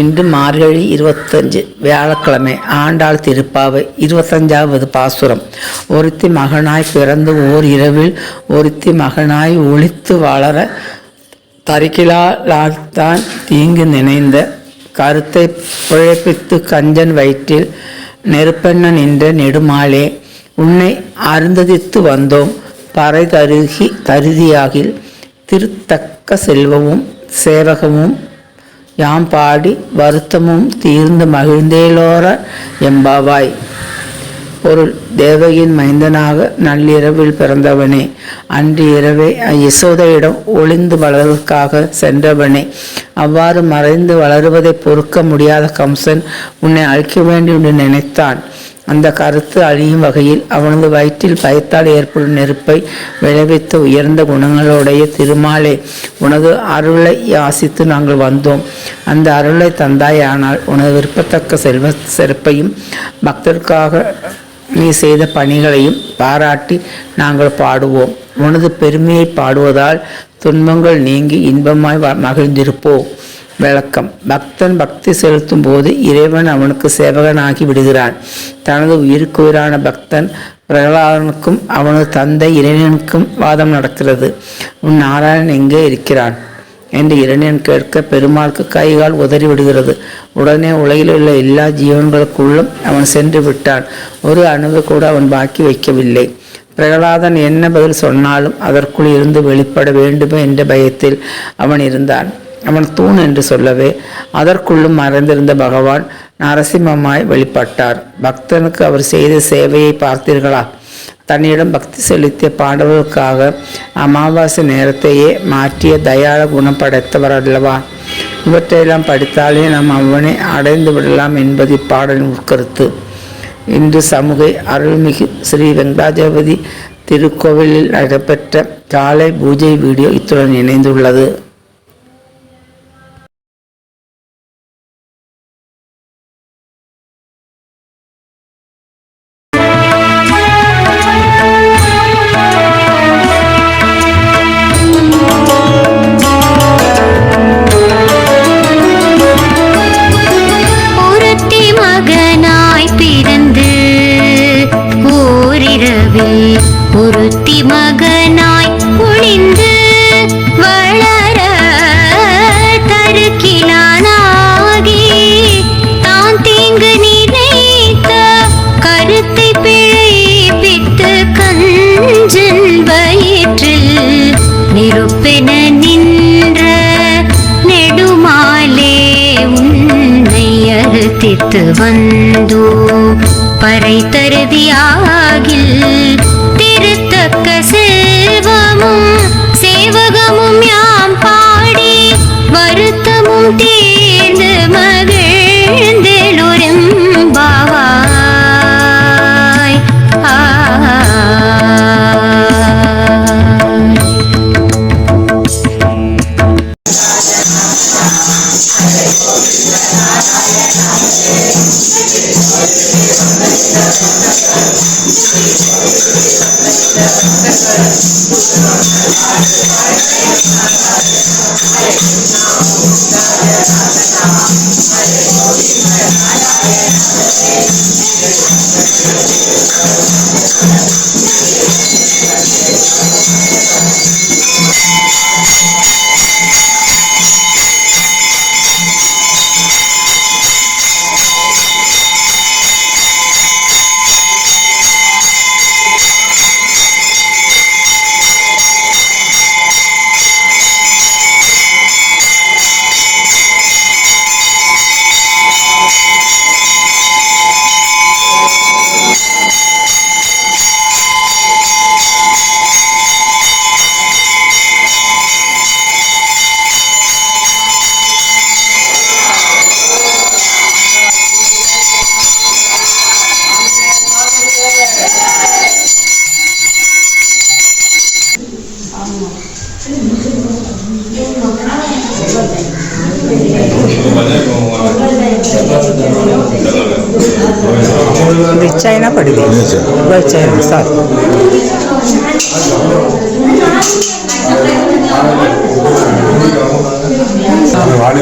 இன்று மார்கழி இருபத்தஞ்சு வியாழக்கிழமை ஆண்டாள் திருப்பாவை இருபத்தஞ்சாவது பாசுரம். ஒருத்தி மகனாய் பிறந்து ஓர் இரவில் ஒருத்தி மகனாய் ஒளித்து வளர தரிக்கிலால்தான் தீங்கு நினைந்த கருத்தை பிழைப்பித்து கஞ்சன் வயிற்றில் நெருப்பெண்ண நின்ற நெடுமாலே உன்னை அருந்ததித்து வந்தோம். பறை தருகி தருதியாகில் திருத்தக்க செல்வமும் சேவகமும் யாம் பாடி வருத்தமும் தீர்ந்து மகிழ்ந்தேலோர எம்பாவாய் பொருள் தேவகியின் மைந்தனாக நள்ளிரவில் பிறந்தவனே அன்று இரவே யசோதையிடம் ஒளிந்து வளர்வதற்காக சென்றவனே அவ்வாறு மறைந்து வளருவதை பொறுக்க முடியாத கம்சன் உன்னை அழிக்க வேண்டும் என்று நினைத்தான். அந்த கருத்து அழியும் வகையில் அவனது வயிற்றில் பயத்தால் ஏற்படும் நெருப்பை விளைவித்த உயர்ந்த குணங்களுடைய திருமாலே உனது அருளை யாசித்து நாங்கள் வந்தோம். அந்த அருளை தந்தாயானால் உனது விருப்பத்தக்க செல்வ சிறப்பையும் பக்தருக்காக நீ செய்த பணிகளையும் பாராட்டி நாங்கள் பாடுவோம். உனது பெருமையை பாடுவதால் துன்பங்கள் நீங்கி இன்பமாய் வ- மகிழ்ந்திருப்போம். விளக்கம். பக்தன் பக்தி செலுத்தும் போது இறைவன் அவனுக்கு சேவகனாகி விடுகிறான். தனது உயிருக்குயிரான பக்தன் பிரகலாதனுக்கும் அவனது தந்தை இளைஞனுக்கும் வாதம் நடக்கிறது. உன் நாராயணன் எங்கே இருக்கிறான்? என்று இளைஞன் கேட்க பெருமாளுக்கு கைகால் உதறி விடுகிறது. உடனே உலகில் உள்ள எல்லா ஜீவன்களுக்குள்ளும் அவன் சென்று விட்டான். ஒரு அணுவை கூட அவன் பாக்கி வைக்கவில்லை. பிரகலாதன் என்ன பதில் சொன்னாலும் அதற்குள் இருந்து வெளிப்பட வேண்டுமே என்ற பயத்தில் அவன் இருந்தான். அவன் தூண் என்று சொல்லவே அதற்குள்ளும் மறைந்திருந்த பகவான் நரசிம்மமாய் வெளிப்பட்டார். பக்தனுக்கு அவர் செய்த சேவையை பார்த்தீர்களா? தன்னிடம் பக்தி செலுத்திய பாண்டவர்களுக்காக அமாவாசை நேரத்தையே மாற்றிய தயாள குணம் படைத்தவர் அல்லவா? இவற்றையெல்லாம் படித்தாலே நாம் அவனை அடைந்து விடலாம் என்பது இப்பாடலின் உட்கருத்து. இன்று சமூக அருள்மிகு ஸ்ரீ வெங்கடாஜபதி திருக்கோவிலில் நடைபெற்ற காலை பூஜை வீடியோ இத்துடன் இணைந்துள்ளது. அறுத்தித்து வந்தோ. பறை தருதியாகில் திருத்தக்க Thank you. વેચાઈ ના પડી દે વેચાઈ સારું வாடி